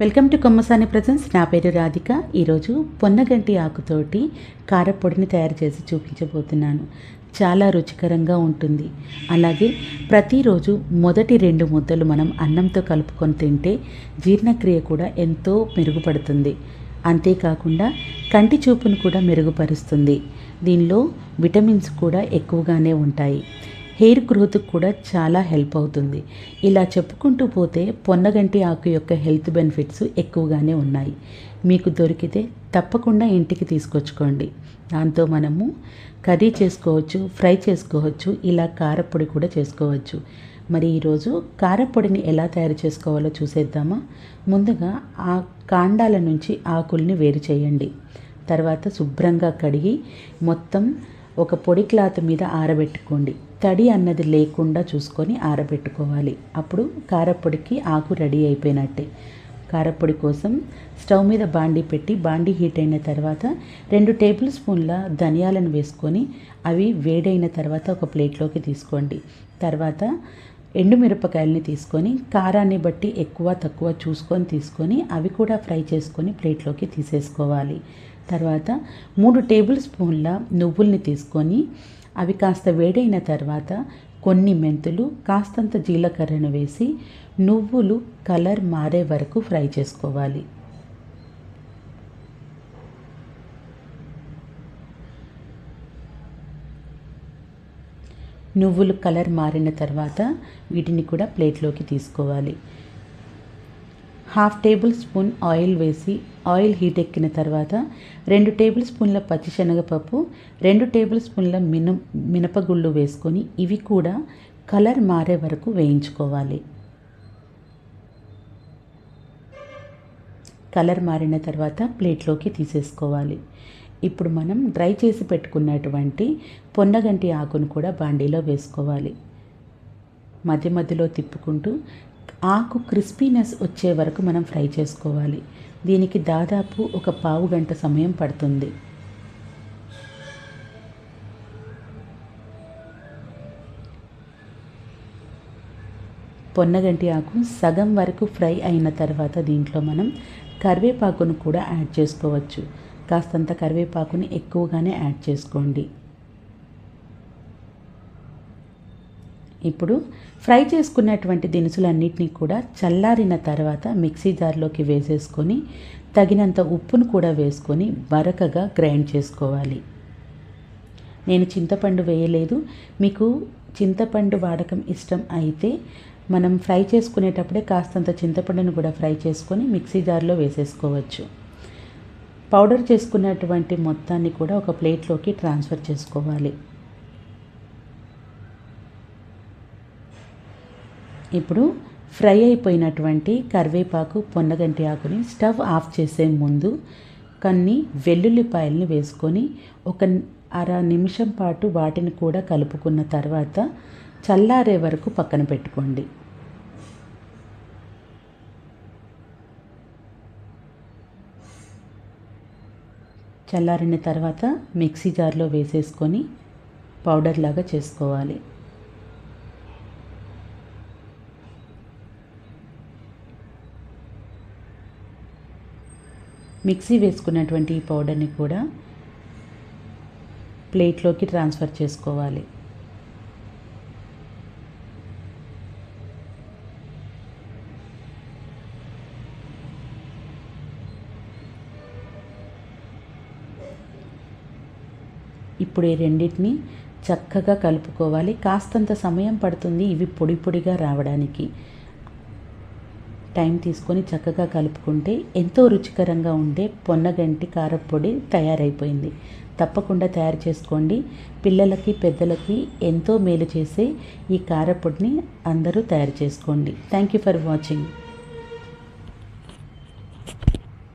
Welcome to Kommasani presence. నా పేరు రాధిక. ఈరోజు పొన్నగంటి ఆకుతోటి కారపొడిని తయారు చేసి చూపించబోతున్నాను. చాలా రుచికరంగా ఉంటుంది. అలాగే ప్రతిరోజు మొదటి రెండు ముద్దలు మనం అన్నంతో కలుపుకొని తింటే జీర్ణక్రియ కూడా ఎంతో మెరుగుపడుతుంది. అంతేకాకుండా కంటి చూపును కూడా మెరుగుపరుస్తుంది. దీనిలో విటమిన్స్ కూడా ఎక్కువగానే ఉంటాయి. హెయిర్ గ్రోత్కి కూడా చాలా హెల్ప్ అవుతుంది. ఇలా చెప్పుకుంటూ పోతే పొన్నగంటి ఆకు యొక్క హెల్త్ బెనిఫిట్స్ ఎక్కువగానే ఉన్నాయి. మీకు దొరికితే తప్పకుండా ఇంటికి తీసుకొచ్చుకోండి. దాంతో మనము కర్రీ చేసుకోవచ్చు ఫ్రై చేసుకోవచ్చు ఇలా కారపొడి కూడా చేసుకోవచ్చు. మరి ఈరోజు కారపొడిని ఎలా తయారు చేసుకోవాలో చూసేద్దామా? ముందుగా ఆ కాండాల నుంచి ఆకుల్ని వేరు చేయండి. తర్వాత శుభ్రంగా కడిగి మొత్తం ఒక పొడి క్లాత్ మీద ఆరబెట్టుకోండి. తడి అన్నది లేకుండా చూసుకొని ఆరబెట్టుకోవాలి. అప్పుడు కారపొడికి ఆకు రెడీ అయిపోయినట్టే. కారపొడి కోసం స్టవ్ మీద బాండీ పెట్టి బాండి హీట్ అయిన తర్వాత రెండు టేబుల్ స్పూన్ల ధనియాలను వేసుకొని అవి వేడైన తర్వాత ఒక ప్లేట్లోకి తీసుకోండి. తర్వాత ఎండుమిరపకాయలని తీసుకొని కారాన్ని బట్టి ఎక్కువ తక్కువ చూసుకొని తీసుకొని అవి కూడా ఫ్రై చేసుకొని ప్లేట్లోకి తీసేసుకోవాలి. తర్వాత మూడు టేబుల్ స్పూన్ల నువ్వుల్ని తీసుకొని అవి కాస్త వేడైన తర్వాత కొన్ని మెంతులు కాస్తంత జీలకర్రను వేసి నువ్వులు కలర్ మారే వరకు ఫ్రై చేసుకోవాలి. నువ్వులు కలర్ మారిన తర్వాత వీటిని కూడా ప్లేట్లోకి తీసుకోవాలి. హాఫ్ టేబుల్ స్పూన్ ఆయిల్ వేసి ఆయిల్ హీట్ ఎక్కిన తర్వాత రెండు టేబుల్ స్పూన్ల పచ్చిశనగపప్పు రెండు టేబుల్ స్పూన్ల మిన మినపగుళ్ళు వేసుకొని ఇవి కూడా కలర్ మారే వరకు వేయించుకోవాలి. కలర్ మారిన తర్వాత ప్లేట్లోకి తీసేసుకోవాలి. ఇప్పుడు మనం డ్రై చేసి పెట్టుకున్నటువంటి పొన్నగంటి ఆకును కూడా బాండీలో వేసుకోవాలి. మధ్య మధ్యలో తిప్పుకుంటూ ఆకు క్రిస్పీనెస్ వచ్చే వరకు మనం ఫ్రై చేసుకోవాలి. దీనికి దాదాపు ఒక పావు గంట సమయం పడుతుంది. పొన్నగంటి ఆకు సగం వరకు ఫ్రై అయిన తర్వాత దీంట్లో మనం కరివేపాకును కూడా యాడ్ చేసుకోవచ్చు. కాస్తంత కరివేపాకుని ఎక్కువగానే యాడ్ చేసుకోండి. ఇప్పుడు ఫ్రై చేసుకున్నటువంటి దినుసులన్నింటినీ కూడా చల్లారిన తర్వాత మిక్సీ జార్లోకి వేసేసుకొని తగినంత ఉప్పును కూడా వేసుకొని బరకగా గ్రైండ్ చేసుకోవాలి. నేను చింతపండు వేయలేదు. మీకు చింతపండు వాడకం ఇష్టం అయితే మనం ఫ్రై చేసుకునేటప్పుడే కాస్తంత చింతపండును కూడా ఫ్రై చేసుకొని మిక్సీ జార్లో వేసేసుకోవచ్చు. పౌడర్ చేసుకున్నటువంటి మొత్తాన్ని కూడా ఒక ప్లేట్లోకి ట్రాన్స్ఫర్ చేసుకోవాలి. ఇప్పుడు ఫ్రై అయిపోయినటువంటి కరివేపాకు పొన్నగంటి ఆకుని స్టవ్ ఆఫ్ చేసే ముందు కొన్ని వెల్లుల్లిపాయల్ని వేసుకొని ఒక అర నిమిషం పాటు వాటిని కూడా కలుపుకున్న తర్వాత చల్లారే వరకు పక్కన పెట్టుకోండి. చల్లారిన తర్వాత మిక్సీ జార్లో వేసేసుకొని పౌడర్ లాగా చేసుకోవాలి. మిక్సీ వేసుకున్నటువంటి ఈ పౌడర్ని కూడా ప్లేట్లోకి ట్రాన్స్ఫర్ చేసుకోవాలి. ఇప్పుడు ఈ రెండింటిని చక్కగా కలుపుకోవాలి. కాస్తంత సమయం పడుతుంది ఇవి పొడి పొడిగా రావడానికి. టైం తీసుకొని చక్కగా కలుపుకుంటే ఎంతో రుచికరంగా ఉండే పొన్నగంటి కారపొడి తయారైపోయింది. తప్పకుండా తయారు చేసుకోండి. పిల్లలకి పెద్దలకి ఎంతో మేలు చేసే ఈ కారపొడిని అందరూ తయారు చేసుకోండి. Thank you for watching